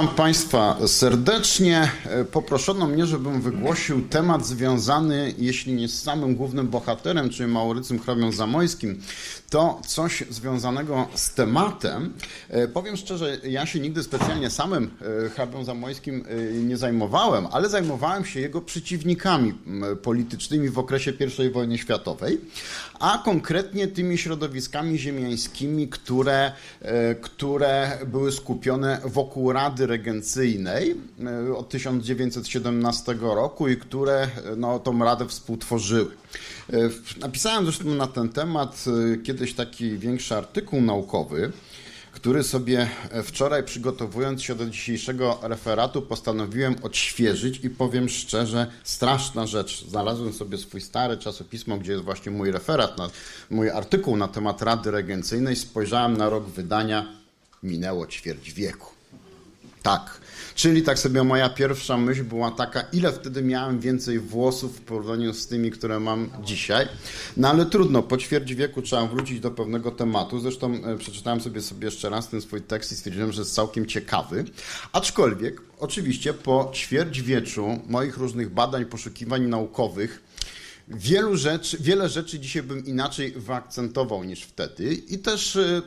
Witam Państwa serdecznie. Poproszono mnie, żebym wygłosił temat związany, jeśli nie z samym głównym bohaterem, czyli Maurycym Hrabią Zamojskim, to coś związanego z tematem. E, Powiem szczerze, ja się nigdy specjalnie samym e, Hrabią Zamojskim e, nie zajmowałem, ale zajmowałem się jego przeciwnikami politycznymi w okresie I wojny światowej, a konkretnie tymi środowiskami ziemiańskimi, które, które były skupione wokół Rady Regencyjnej e, od 1917 roku i które e, no, tą Radę współtworzyły. E, Napisałem zresztą na ten temat kiedyś taki większy artykuł naukowy, który sobie wczoraj przygotowując się do dzisiejszego referatu postanowiłem odświeżyć i powiem szczerze, straszna rzecz. Znalazłem sobie swój stare czasopismo, gdzie jest właśnie mój referat, mój artykuł na temat Rady Regencyjnej. Spojrzałem na rok wydania, minęło ćwierć wieku. Tak. Czyli tak sobie moja pierwsza myśl była taka, ile wtedy miałem więcej włosów w porównaniu z tymi, które mam dzisiaj. No ale trudno, po ćwierć wieku trzeba wrócić do pewnego tematu. Zresztą e, przeczytałem sobie, sobie jeszcze raz ten swój tekst i stwierdziłem, że jest całkiem ciekawy. Aczkolwiek, oczywiście po ćwierćwieczu moich różnych badań, poszukiwań naukowych, wielu rzeczy, wiele rzeczy dzisiaj bym inaczej wyakcentował niż wtedy i też e,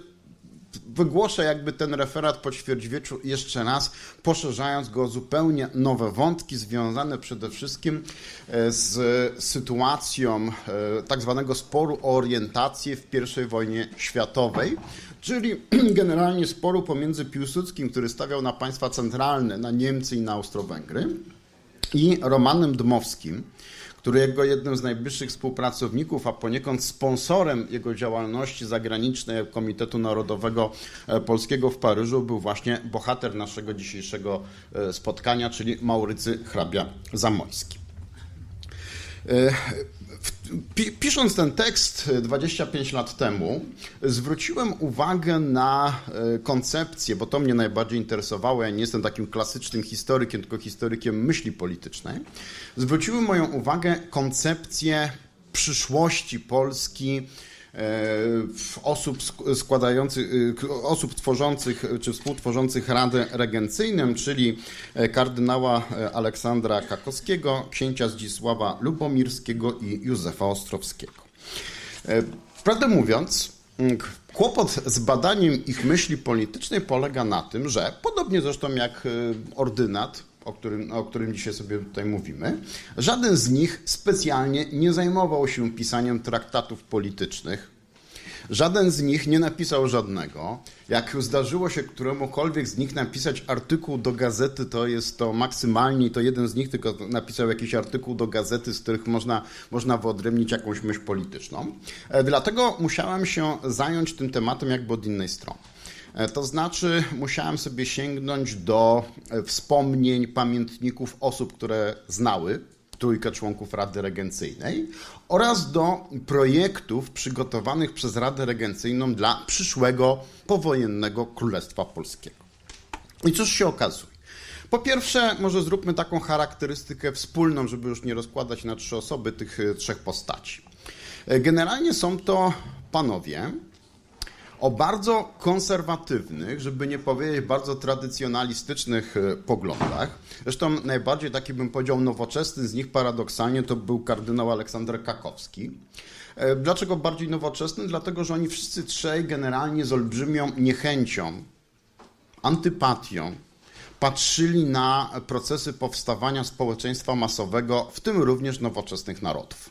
wygłoszę jakby ten referat po ćwierćwieczu jeszcze raz, poszerzając go o zupełnie nowe wątki związane przede wszystkim e, z sytuacją e, tak zwanego sporu o orientację w I wojnie światowej, czyli generalnie sporu pomiędzy Piłsudskim, który stawiał na państwa centralne, na Niemcy i na Austro-Węgry, i Romanem Dmowskim, który jego jednym z najbliższych współpracowników, a poniekąd sponsorem jego działalności zagranicznej Komitetu Narodowego e, Polskiego w Paryżu był właśnie bohater naszego dzisiejszego e, spotkania, czyli Maurycy Hrabia Zamojski. E, w- Pisząc ten tekst e, 25 lat temu, zwróciłem uwagę na e, koncepcję, bo to mnie najbardziej interesowało. Ja nie jestem takim klasycznym historykiem, tylko historykiem myśli politycznej. Zwróciłem moją uwagę koncepcję przyszłości Polski e, osób sk- składających, y, osób tworzących czy współtworzących Radę Regencyjną, czyli e, kardynała e, Aleksandra Kakowskiego, księcia Zdzisława Lubomirskiego i Józefa Ostrowskiego. E, Prawdę mówiąc, kłopot z badaniem ich myśli politycznej polega na tym, że podobnie zresztą jak ordynat, o którym, o którym dzisiaj sobie tutaj mówimy, żaden z nich specjalnie nie zajmował się pisaniem traktatów politycznych, Żaden z nich nie napisał żadnego. Jak zdarzyło się któremukolwiek z nich napisać artykuł do gazety, to jest to maksymalnie, to jeden z nich tylko napisał jakiś artykuł do gazety, z których można, można wyodrębnić jakąś myśl polityczną. E, Dlatego musiałem się zająć tym tematem jakby od innej strony. E, To znaczy, musiałem sobie sięgnąć do e, wspomnień, pamiętników osób, które znały trójkę członków Rady Regencyjnej oraz do projektów przygotowanych przez Radę Regencyjną dla przyszłego powojennego Królestwa Polskiego. I cóż się okazuje? Po pierwsze, może zróbmy taką charakterystykę wspólną, żeby już nie rozkładać na trzy osoby tych e, trzech postaci. Generalnie są to panowie, o bardzo konserwatywnych, żeby nie powiedzieć bardzo tradycjonalistycznych e, poglądach. Zresztą najbardziej taki bym powiedział nowoczesny z nich paradoksalnie to był kardynał Aleksander Kakowski. E, Dlaczego bardziej nowoczesny? Dlatego, że oni wszyscy trzej generalnie z olbrzymią niechęcią, antypatią patrzyli na procesy powstawania społeczeństwa masowego, w tym również nowoczesnych narodów.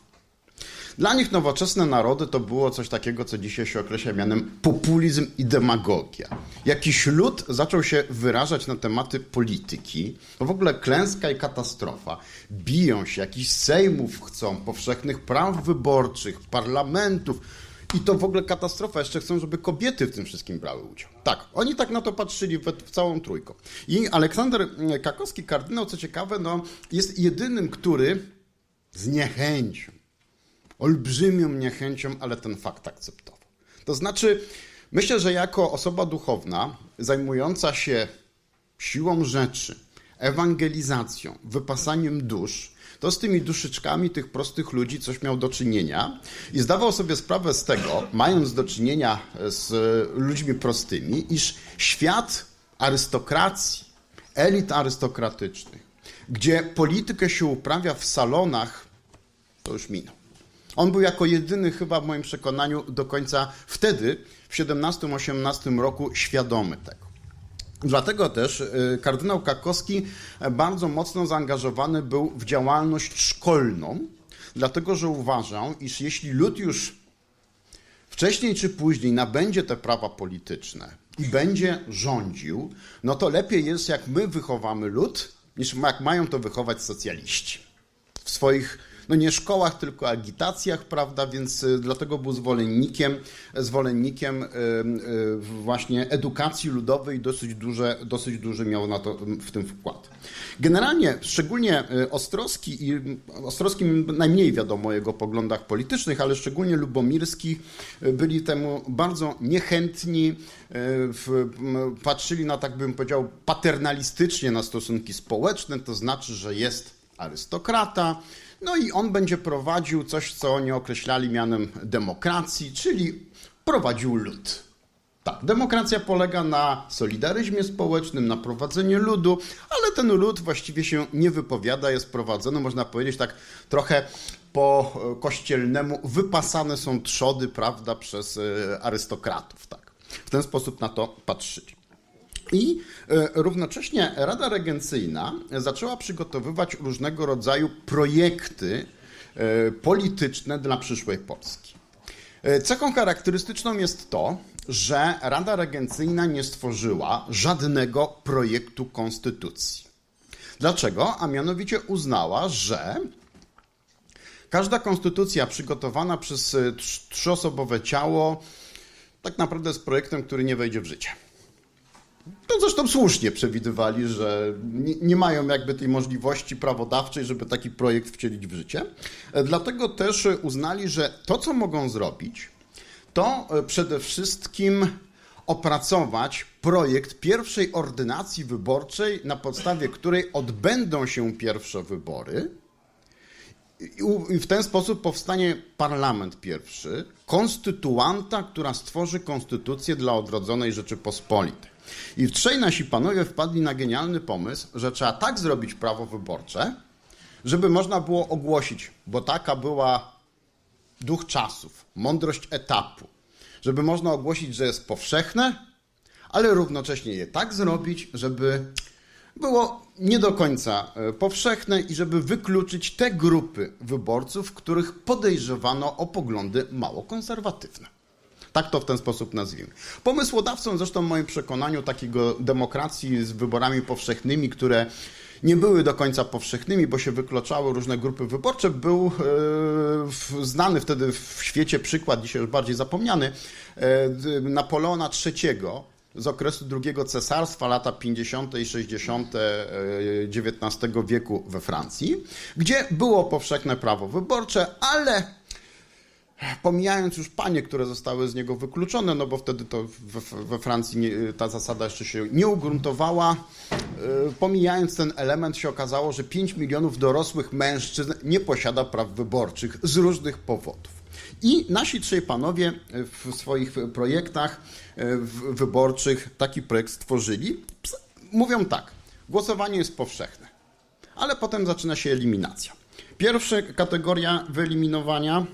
Dla nich nowoczesne narody to było coś takiego, co dzisiaj się określa mianem populizm i demagogia. Jakiś lud zaczął się wyrażać na tematy polityki, to w ogóle klęska i katastrofa. Biją się, jakichś sejmów chcą, powszechnych praw wyborczych, parlamentów. I to w ogóle katastrofa. Jeszcze chcą, żeby kobiety w tym wszystkim brały udział. Tak, oni tak na to patrzyli w, w całą trójką. I Aleksander Kakowski, kardynał, co ciekawe, no, jest jedynym, który z niechęcią, olbrzymią niechęcią, ale ten fakt akceptował. To znaczy, myślę, że jako osoba duchowna, zajmująca się siłą rzeczy, ewangelizacją, wypasaniem dusz, to z tymi duszyczkami tych prostych ludzi coś miał do czynienia i zdawał sobie sprawę z tego, mając do czynienia z ludźmi prostymi, iż świat arystokracji, elit arystokratycznych, gdzie politykę się uprawia w salonach, to już minął. On był jako jedyny chyba w moim przekonaniu do końca wtedy, w 17-18 roku, świadomy tego. Dlatego też y, kardynał Kakowski bardzo mocno zaangażowany był w działalność szkolną, dlatego że uważał, iż jeśli lud już wcześniej czy później nabędzie te prawa polityczne i będzie rządził, no to lepiej jest, jak my wychowamy lud, niż jak mają to wychować socjaliści. W swoich, no nie szkołach, tylko agitacjach, prawda, więc y, dlatego był zwolennikiem, zwolennikiem y, y, właśnie edukacji ludowej, dosyć, duże, dosyć duży miał na to w tym wkład. Generalnie, szczególnie Ostrowski i Ostrowski najmniej wiadomo o jego poglądach politycznych, ale szczególnie Lubomirski byli temu bardzo niechętni, w, patrzyli na, tak bym powiedział, paternalistycznie na stosunki społeczne, to znaczy, że jest arystokrata, no i on będzie prowadził coś, co oni określali mianem demokracji, czyli prowadził lud. Tak, demokracja polega na solidaryzmie społecznym, na prowadzeniu ludu, ale ten lud właściwie się nie wypowiada, jest prowadzony, można powiedzieć tak trochę po kościelnemu, wypasane są trzody, prawda, przez e, arystokratów, tak. W ten sposób na to patrzyli. I e, równocześnie Rada Regencyjna zaczęła przygotowywać różnego rodzaju projekty e, polityczne dla przyszłej Polski. Cechą charakterystyczną jest to, że Rada Regencyjna nie stworzyła żadnego projektu konstytucji. Dlaczego? A mianowicie uznała, że każda konstytucja przygotowana przez trzyosobowe ciało tak naprawdę jest projektem, który nie wejdzie w życie. To zresztą słusznie przewidywali, że nie, mają jakby tej możliwości prawodawczej, żeby taki projekt wcielić w życie. Dlatego też uznali, że to, co mogą zrobić, to przede wszystkim opracować projekt pierwszej ordynacji wyborczej, na podstawie której odbędą się pierwsze wybory. I w ten sposób powstanie parlament pierwszy, konstytuanta, która stworzy konstytucję dla odrodzonej Rzeczypospolitej. I trzej nasi panowie wpadli na genialny pomysł, że trzeba tak zrobić prawo wyborcze, żeby można było ogłosić, bo taka była duch czasów, mądrość etapu, żeby można ogłosić, że jest powszechne, ale równocześnie je tak zrobić, żeby było nie do końca e, powszechne i żeby wykluczyć te grupy wyborców, których podejrzewano o poglądy mało konserwatywne. Tak to w ten sposób nazwijmy. Pomysłodawcą zresztą w moim przekonaniu takiego demokracji z wyborami powszechnymi, które nie były do końca powszechnymi, bo się wykluczały różne grupy wyborcze, był e, znany wtedy w świecie przykład, dzisiaj już bardziej zapomniany, e, Napoleona III z okresu drugiego cesarstwa, lata 50. i 60. XIX wieku we Francji, gdzie było powszechne prawo wyborcze, ale Pomijając już panie, które zostały z niego wykluczone, no bo wtedy to we, we Francji nie, ta zasada jeszcze się nie ugruntowała. Y, pomijając ten element, się okazało, że 5 milionów dorosłych mężczyzn nie posiada praw wyborczych z różnych powodów. I nasi trzej panowie w swoich projektach y, wyborczych taki projekt stworzyli. Mówią tak: głosowanie jest powszechne, ale potem zaczyna się eliminacja. Pierwsza kategoria wyeliminowania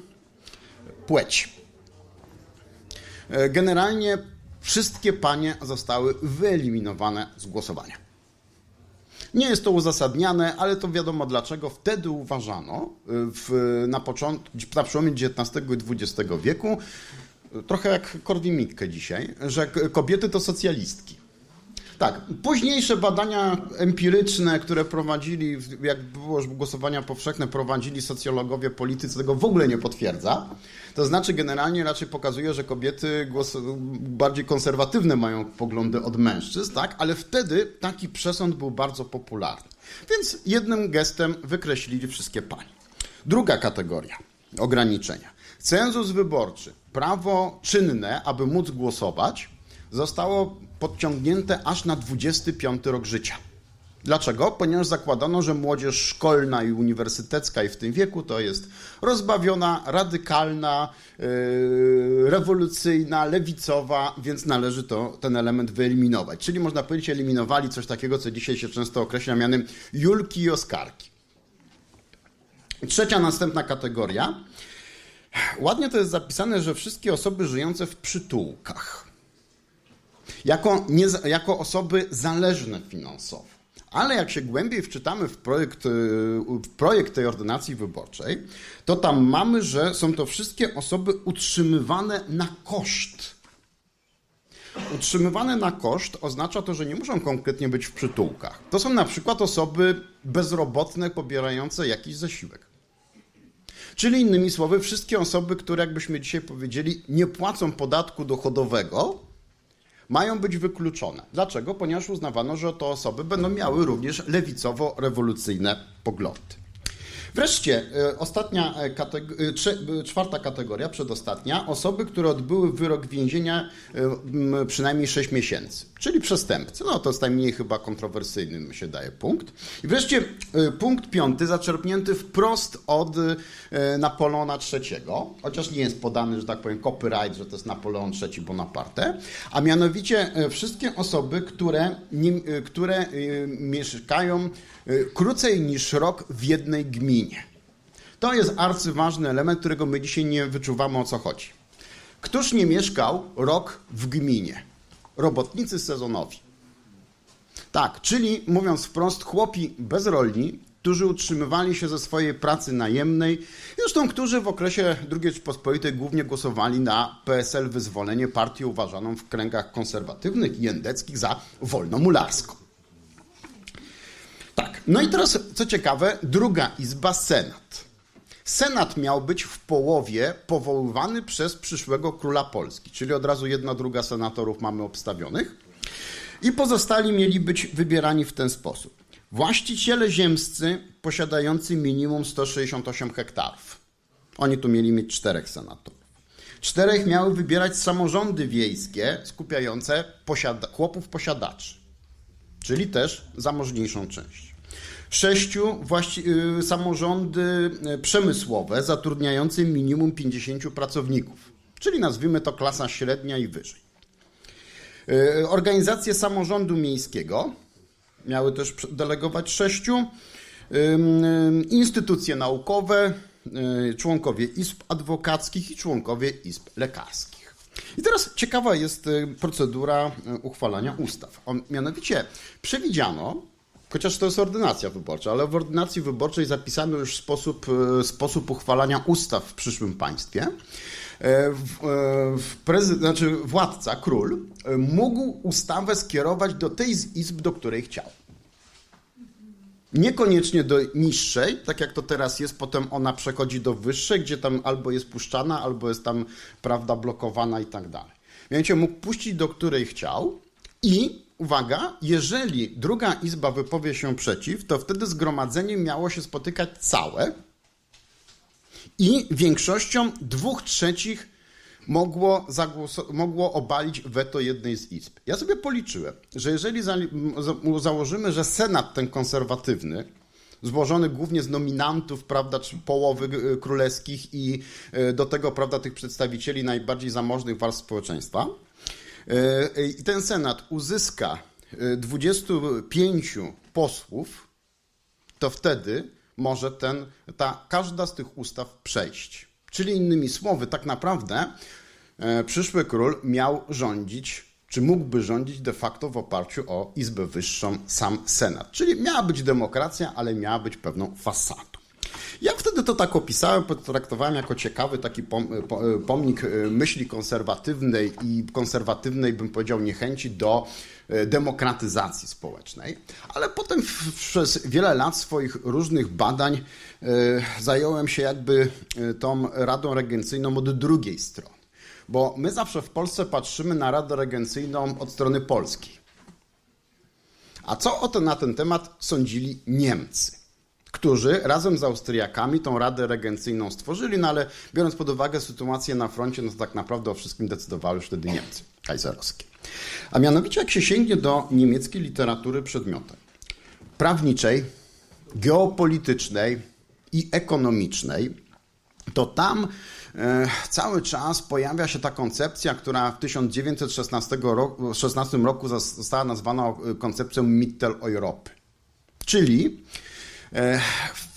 płeć. E, generalnie wszystkie panie zostały wyeliminowane z głosowania. Nie jest to uzasadniane, ale to wiadomo dlaczego. Wtedy uważano, e, w, na, początku, na przełomie XIX i XX wieku, trochę jak Korwin-Mikke dzisiaj, że kobiety to socjalistki. Tak, późniejsze badania empiryczne, które prowadzili, jak było głosowania powszechne, prowadzili socjologowie, politycy, tego w ogóle nie potwierdza. To znaczy, generalnie raczej pokazuje, że kobiety głos, bardziej konserwatywne mają poglądy od mężczyzn, tak? ale wtedy taki przesąd był bardzo popularny. Więc jednym gestem wykreślili wszystkie panie. Druga kategoria ograniczenia. Cenzus wyborczy, prawo czynne, aby móc głosować, zostało podciągnięte aż na 25 rok życia. Dlaczego? Ponieważ zakładano, że młodzież szkolna i uniwersytecka i w tym wieku to jest rozbawiona, radykalna, yy, rewolucyjna, lewicowa, więc należy to, ten element wyeliminować. Czyli można powiedzieć, eliminowali coś takiego, co dzisiaj się często określa mianem Julki i Oskarki. Trzecia, następna kategoria. Ładnie to jest zapisane, że wszystkie osoby żyjące w przytułkach. Jako, nie, jako osoby zależne finansowo. Ale jak się głębiej wczytamy w projekt, y, w projekt tej ordynacji wyborczej, to tam mamy, że są to wszystkie osoby utrzymywane na koszt. Utrzymywane na koszt oznacza to, że nie muszą konkretnie być w przytułkach. To są na przykład osoby bezrobotne pobierające jakiś zasiłek. Czyli innymi słowy, wszystkie osoby, które jakbyśmy dzisiaj powiedzieli, nie płacą podatku dochodowego, mają być wykluczone. Dlaczego? Ponieważ uznawano, że to osoby będą miały również lewicowo-rewolucyjne poglądy. Wreszcie e, ostatnia e, e, czwarta kategoria, przedostatnia, osoby, które odbyły wyrok więzienia przynajmniej 6 miesięcy, czyli przestępcy. No to jest najmniej chyba kontrowersyjny, mi się daje punkt. I wreszcie e, punkt piąty, zaczerpnięty wprost od e, Napoleona III, chociaż nie jest podany, że tak powiem, copyright, że to jest Napoleon III Bonaparte, a mianowicie e, wszystkie osoby, które, które mieszkają krócej niż rok w jednej gminie. To jest arcyważny element, którego my dzisiaj nie wyczuwamy o co chodzi. Któż nie mieszkał rok w gminie? Robotnicy sezonowi. Tak, czyli mówiąc wprost, chłopi bezrolni, którzy utrzymywali się ze swojej pracy najemnej, zresztą którzy w okresie II Rzeczpospolitej głównie głosowali na PSL Wyzwolenie, partię uważaną w kręgach konserwatywnych i endeckich za wolnomularską. Tak, no i teraz co ciekawe, druga izba Senat. Senat miał być w połowie powoływany przez przyszłego króla Polski, czyli od razu jedna druga senatorów mamy obstawionych. I pozostali mieli być wybierani w ten sposób. Właściciele ziemscy posiadający minimum 168 hektarów. Oni tu mieli mieć czterech senatorów. Czterech miały wybierać samorządy wiejskie skupiające posiada- chłopów posiadaczy, czyli też zamożniejszą część. Sześciu właści- y, samorządy y, przemysłowe zatrudniające minimum 50 pracowników, czyli nazwijmy to klasa średnia i wyżej. Y, Organizacje samorządu miejskiego miały też delegować sześciu. Instytucje naukowe, członkowie izb adwokackich i członkowie izb lekarskich. I teraz ciekawa jest procedura uchwalania ustaw. O, mianowicie przewidziano, chociaż to jest ordynacja wyborcza, ale w ordynacji wyborczej zapisano już sposób, y, sposób uchwalania ustaw w przyszłym państwie. E, e, znaczy władca, król, e, mógł ustawę skierować do tej z izb, do której chciał. Niekoniecznie do niższej, tak jak to teraz jest, potem ona przechodzi do wyższej, gdzie tam albo jest puszczana, albo jest tam, prawda, blokowana i tak dalej. Mianowicie mógł puścić do której chciał i, uwaga, jeżeli druga izba wypowie się przeciw, to wtedy zgromadzenie miało się spotykać całe i większością dwóch trzecich mogło, mogło obalić weto jednej z izb. Ja sobie policzyłem, że jeżeli za, za, założymy, że Senat ten konserwatywny, złożony głównie z nominantów, prawda, czy połowy y, królewskich i y, do tego, prawda, tych przedstawicieli najbardziej zamożnych warstw społeczeństwa, i ten Senat uzyska y, 25 posłów, to wtedy może ten, ta, każda z tych ustaw przejść. Czyli innymi słowy, tak naprawdę e, przyszły król miał rządzić, czy mógłby rządzić de facto w oparciu o Izbę Wyższą, sam Senat. Czyli miała być demokracja, ale miała być pewną fasadą. Ja wtedy to tak opisałem, potraktowałem jako ciekawy taki pom- po- pomnik e, myśli konserwatywnej i konserwatywnej, bym powiedział, niechęci do e, demokratyzacji społecznej. Ale potem przez wiele lat swoich różnych badań e, zająłem się jakby tą Radą Regencyjną od drugiej strony. Bo my zawsze w Polsce patrzymy na Radę Regencyjną od strony polskiej. A co o to na ten temat sądzili Niemcy? Którzy razem z Austriakami tą Radę Regencyjną stworzyli, no ale biorąc pod uwagę sytuację na froncie, no to tak naprawdę o wszystkim decydowały już wtedy Niemcy kajzerowskie. A mianowicie jak się sięgnie do niemieckiej literatury przedmiotowej, prawniczej, geopolitycznej i ekonomicznej, to tam e, cały czas pojawia się ta koncepcja, która w 1916 roku, 16 roku została nazwana e, koncepcją Mitteleuropy. Czyli e,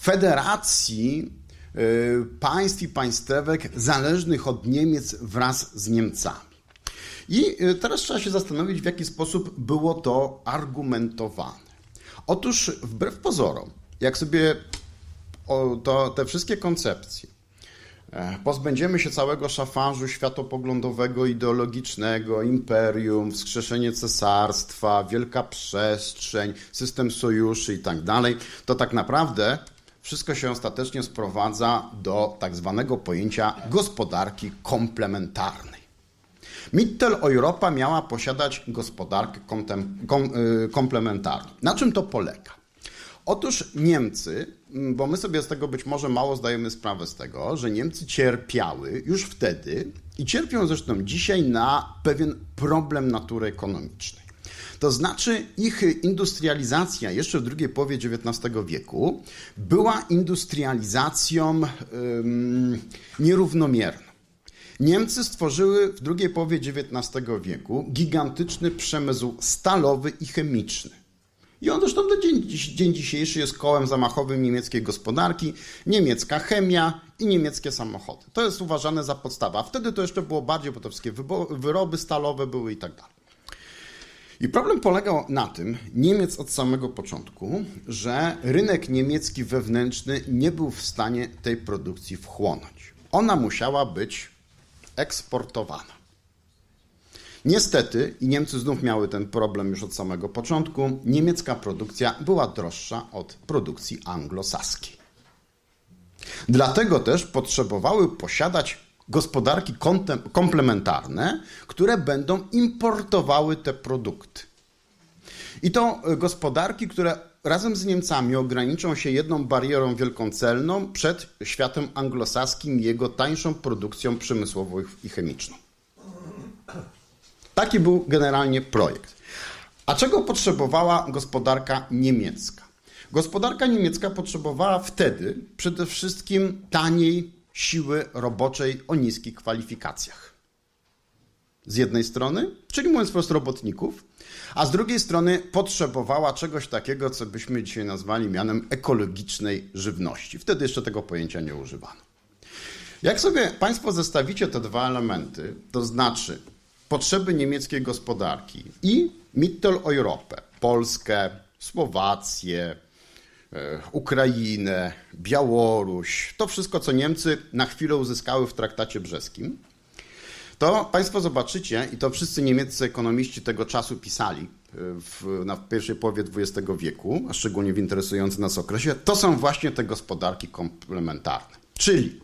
federacji e, państw i państwek zależnych od Niemiec wraz z Niemcami. I e, teraz trzeba się zastanowić, w jaki sposób było to argumentowane. Otóż, wbrew pozorom, jak sobie to, te wszystkie koncepcje e, pozbędziemy się całego szafarzu światopoglądowego, ideologicznego, imperium, wskrzeszenie cesarstwa, wielka przestrzeń, system sojuszy i tak dalej, to tak naprawdę wszystko się ostatecznie sprowadza do tak zwanego pojęcia gospodarki komplementarnej. Mitteleuropa miała posiadać gospodarkę kom, y, komplementarną. Na czym to polega? Otóż Niemcy, bo my sobie z tego być może mało zdajemy sprawę z tego, że Niemcy cierpiały już wtedy i cierpią zresztą dzisiaj na pewien problem natury ekonomicznej. To znaczy ich industrializacja jeszcze w drugiej połowie XIX wieku była industrializacją nierównomierną. Niemcy stworzyły w drugiej połowie XIX wieku gigantyczny przemysł stalowy i chemiczny. I on zresztą do dzień, dzień dzisiejszy jest kołem zamachowym niemieckiej gospodarki, niemiecka chemia i niemieckie samochody. To jest uważane za podstawę. A wtedy to jeszcze było bardziej, bo to wszystkie wyroby stalowe były i tak dalej. I problem polegał na tym, Niemiec od samego początku, że rynek niemiecki wewnętrzny nie był w stanie tej produkcji wchłonąć. Ona musiała być eksportowana. Niestety, i Niemcy znów miały ten problem już od samego początku, niemiecka produkcja była droższa od produkcji anglosaskiej. Dlatego też potrzebowały posiadać gospodarki komplementarne, które będą importowały te produkty. I to y, gospodarki, które razem z Niemcami ograniczą się jedną barierą wielką celną przed światem anglosaskim i jego tańszą produkcją przemysłową i chemiczną. Taki był generalnie projekt. A czego potrzebowała gospodarka niemiecka? Gospodarka niemiecka potrzebowała wtedy przede wszystkim taniej siły roboczej o niskich kwalifikacjach. Z jednej strony, czyli mówiąc wprost robotników, a z drugiej strony potrzebowała czegoś takiego, co byśmy dzisiaj nazwali mianem ekologicznej żywności. Wtedy jeszcze tego pojęcia nie używano. Jak sobie Państwo zestawicie te dwa elementy, to znaczy potrzeby niemieckiej gospodarki. I Mitteleuropę, Polskę, Słowację, e, Ukrainę, Białoruś, to wszystko, co Niemcy na chwilę uzyskały w traktacie brzeskim, to Państwo zobaczycie, i to wszyscy niemieccy ekonomiści tego czasu pisali e, w, na pierwszej połowie XX wieku, a szczególnie w interesującym nas okresie, to są właśnie te gospodarki komplementarne. Czyli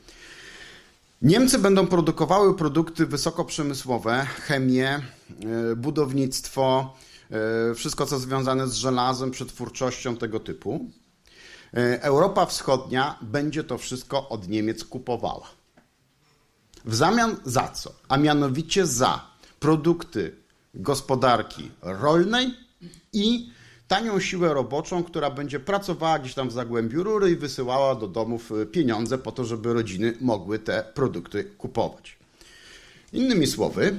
Niemcy będą produkowały produkty wysokoprzemysłowe, chemię, e, budownictwo, e, wszystko co związane z żelazem, przetwórczością tego typu. E, Europa Wschodnia będzie to wszystko od Niemiec kupowała. W zamian za co? A mianowicie za produkty gospodarki rolnej i tanią siłę roboczą, która będzie pracowała gdzieś tam w zagłębiu rury i wysyłała do domów y, pieniądze po to, żeby rodziny mogły te produkty kupować. Innymi słowy,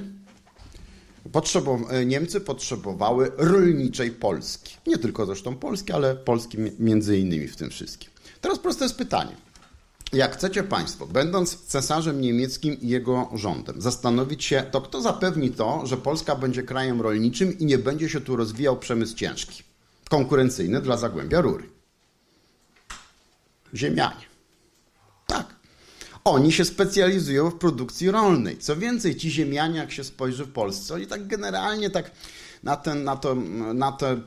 potrzebow- Niemcy potrzebowały rolniczej Polski. Nie tylko zresztą Polski, ale Polski mi- między innymi w tym wszystkim. Teraz proste jest pytanie. Jak chcecie Państwo, będąc cesarzem niemieckim i jego rządem, zastanowić się, to kto zapewni to, że Polska będzie krajem rolniczym i nie będzie się tu rozwijał przemysł ciężki, konkurencyjny dla Zagłębia Rury? Ziemianie. Tak. Oni się specjalizują w produkcji rolnej. Co więcej, ci ziemianie, jak się spojrzy w Polsce, oni tak generalnie tak na, ten, na, to, na te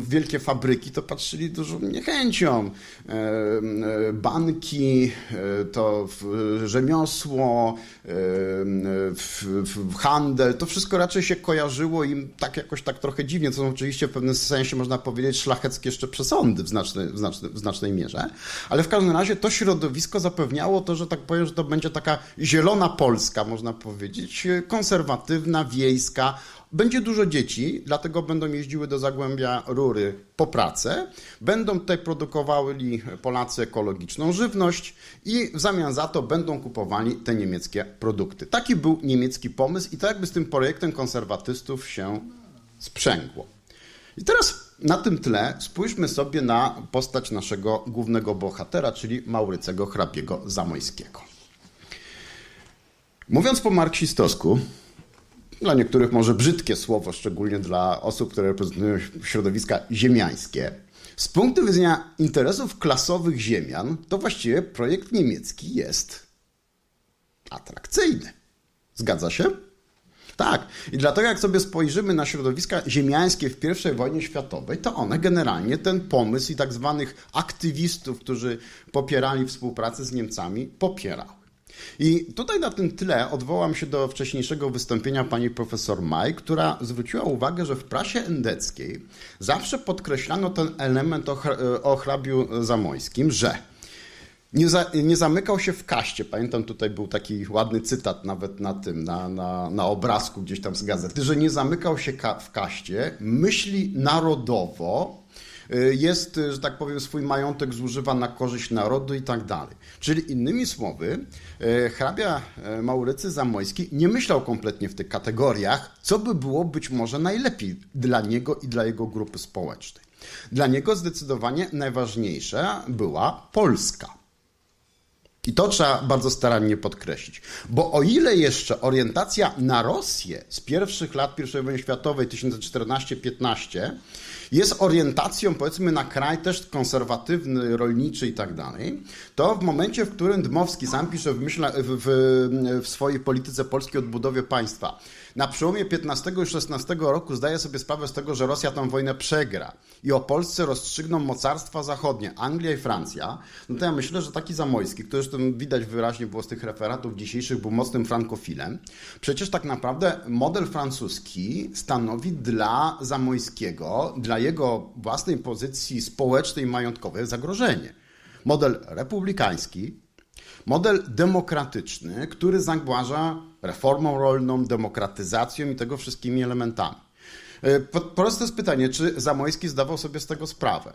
wielkie fabryki to patrzyli dużą niechęcią. E, e, Banki, e, to rzemiosło, handel, to wszystko raczej się kojarzyło im tak jakoś tak trochę dziwnie. To są oczywiście w pewnym sensie można powiedzieć szlacheckie jeszcze przesądy w znacznej, w znacznej, w znacznej mierze, ale w każdym razie to środowisko zapewniało to, że tak powiem, że to będzie taka zielona Polska, można powiedzieć, konserwatywna, wiejska, będzie dużo dzieci, dlatego będą jeździły do Zagłębia Rury po pracę, będą tutaj produkowali Polacy ekologiczną żywność i w zamian za to będą kupowali te niemieckie produkty. Taki był niemiecki pomysł i to jakby z tym projektem konserwatystów się sprzęgło. I teraz na tym tle spójrzmy sobie na postać naszego głównego bohatera, czyli Maurycego hrabiego Zamojskiego. Mówiąc po marksistowsku, dla niektórych może brzydkie słowo, szczególnie dla osób, które reprezentują środowiska ziemiańskie. Z punktu widzenia interesów klasowych ziemian, to właściwie projekt niemiecki jest atrakcyjny. Zgadza się? Tak. I dlatego jak sobie spojrzymy na środowiska ziemiańskie w I wojnie światowej, to one generalnie ten pomysł i tak zwanych aktywistów, którzy popierali współpracę z Niemcami, popierały. I tutaj na tym tle odwołam się do wcześniejszego wystąpienia pani profesor Maj, która zwróciła uwagę, że w prasie endeckiej zawsze podkreślano ten element o, hr- o hrabiu zamojskim, że nie, za, nie zamykał się w kaście. Pamiętam, tutaj był taki ładny cytat nawet na tym, na, na, na obrazku gdzieś tam z gazety, że nie zamykał się ka w kaście, myśli narodowo, jest, y, że tak powiem, swój majątek zużywa na korzyść narodu i tak dalej. Czyli innymi słowy, y, hrabia Maurycy Zamojski nie myślał kompletnie w tych kategoriach, co by było być może najlepiej dla niego i dla jego grupy społecznej. Dla niego zdecydowanie najważniejsza była Polska. I to trzeba bardzo starannie podkreślić. Bo o ile jeszcze orientacja na Rosję z pierwszych lat I wojny światowej, 1914-15, jest orientacją powiedzmy na kraj też konserwatywny, rolniczy i tak dalej, to w momencie, w którym Dmowski sam pisze w, w, w, w swojej polityce polskiej odbudowie państwa, na przełomie 15 i 16 roku zdaje sobie sprawę z tego, że Rosja tę wojnę przegra i o Polsce rozstrzygną mocarstwa zachodnie, Anglia i Francja, no to ja myślę, że taki Zamojski, który zresztą widać wyraźnie było z tych referatów dzisiejszych, był mocnym frankofilem. Przecież tak naprawdę model francuski stanowi dla Zamojskiego, dla jego własnej pozycji społecznej i majątkowej zagrożenie. Model republikański, model demokratyczny, który zagłaża reformą rolną, demokratyzacją i tego wszystkimi elementami. E, Proste jest pytanie, czy Zamojski zdawał sobie z tego sprawę?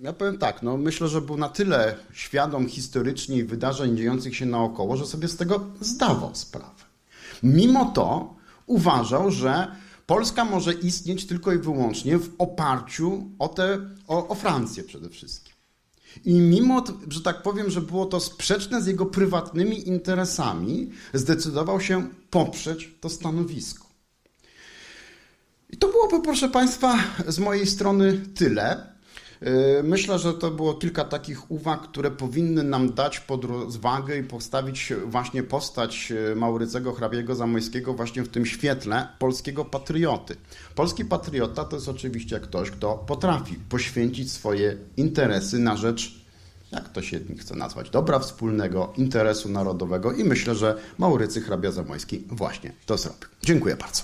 Ja powiem tak, no myślę, że był na tyle świadom historycznie wydarzeń dziejących się naokoło, że sobie z tego zdawał sprawę. Mimo to uważał, że Polska może istnieć tylko i wyłącznie w oparciu o, te, o, o Francję przede wszystkim. I mimo, że tak powiem, że było to sprzeczne z jego prywatnymi interesami, zdecydował się poprzeć to stanowisko. I to byłoby, proszę Państwa, z mojej strony tyle. Yy, Myślę, że to było kilka takich uwag, które powinny nam dać pod rozwagę i postawić właśnie postać yy, Maurycego hrabiego Zamojskiego właśnie w tym świetle polskiego patrioty. Polski patriota to jest oczywiście ktoś, kto potrafi poświęcić swoje interesy na rzecz jak to się chce nazwać, dobra wspólnego, interesu narodowego i myślę, że Maurycy hrabia Zamojski właśnie to zrobił. Dziękuję bardzo.